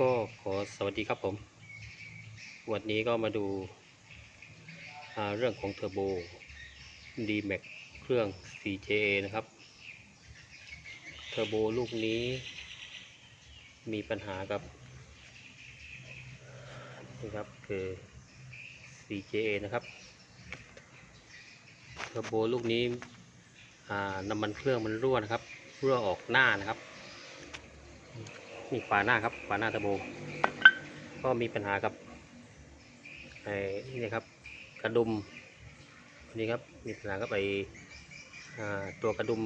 ก็ขอสวัสดีครับผม วันนี้ก็มาดูาเรื่องของเทอร์โบ D-Max เครื่อง CJA นะครับ เทอร์โบลูกนี้มีปัญหากับนี่ครับคือ CJA นะครับ เทอร์โบลูกนี้น้ำมันเครื่องมันรั่วนะครับ รั่วออกหน้านะครับ นี่ฝาหน้าครับฝาหน้าเทอร์โบก็มีปัญหากับไอ้นี่ครับกระดุมนี่ครับมีปัญหากับไอ้ตัวกระดุม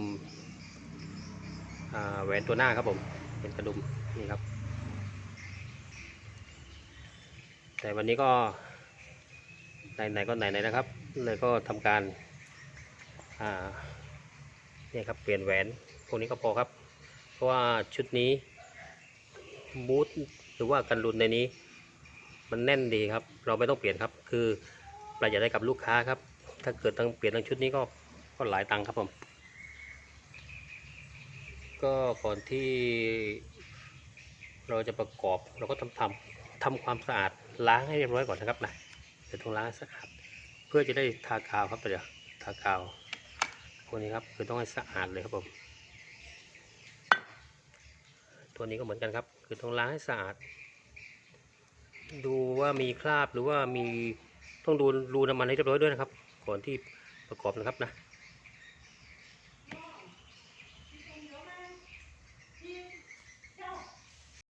แหวนตัวหน้าครับผมเป็นกระดุมนี่ครับ แต่วันนี้ก็ไหนๆก็ไหนๆนะครับ เลยก็ทำการนี่ครับเปลี่ยนแหวนพวกนี้ก็พอครับ เพราะว่าชุดนี้ บูทหรือว่ากันรุนในนี้ มันแน่นดีครับ เราไม่ต้องเปลี่ยนครับ คือประหยัดได้กับลูกค้าครับ ถ้าเกิดต้องเปลี่ยนทั้งชุดนี้ก็ก็หลายตังค์ครับผม ก็ก่อนที่เราจะประกอบเราก็ทำทำทำความสะอาดล้างให้เรียบร้อยก่อนนะครับนะเดี๋ยวต้องล้างสะอาด เพื่อจะได้ทากาวครับเดี๋ยวทากาวพวกนี้ครับคือต้องให้สะอาดเลยครับผม ตัวนี้ก็เหมือนกันครับ คือต้องล้างให้สะอาด ดูว่ามีคราบหรือว่ามีต้องดูรูน้ำมันให้เรียบร้อยด้วยนะครับ ก่อนที่ประกอบนะครับนะ